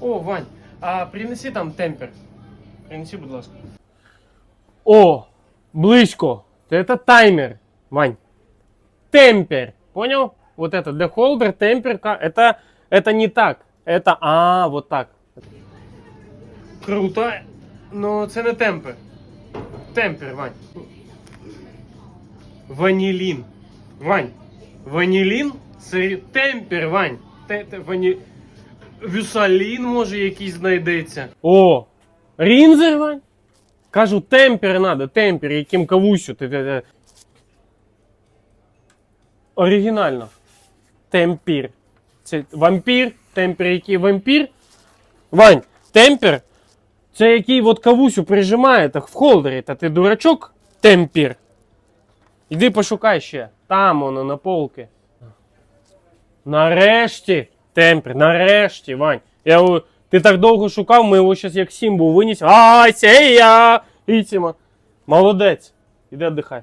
О, Вань, а принеси там темпер. Принеси, будь ласка. О, близько. Это таймер, Вань. Темпер. Понял? Вот это для холдер, темперка. Это, это не так. Это, а, вот так. Круто, но це не темпер. Темпер, Вань. Ванілін. Вань. Ванілін це темпер, Вань. Те, те, вані... Вюсалін, може, якийсь знайдеться. О, рінзер, Вань. Кажу, темпер надо, темпер, яким кавусю. Оригінально. Темпір. Це вампір, темпер, який вампір. Вань, темпер. Це який от кавусю прижимає так в холдері. Та ти дурачок? Темпір. Іди пошукай ще. Там воно на полки. Нарешті. Темпер, нарешті, Вань. Я, ти так довго шукав, ми його зараз як сімбу виніс. Ай, сея! Іціма. Молодець. Іди віддихай.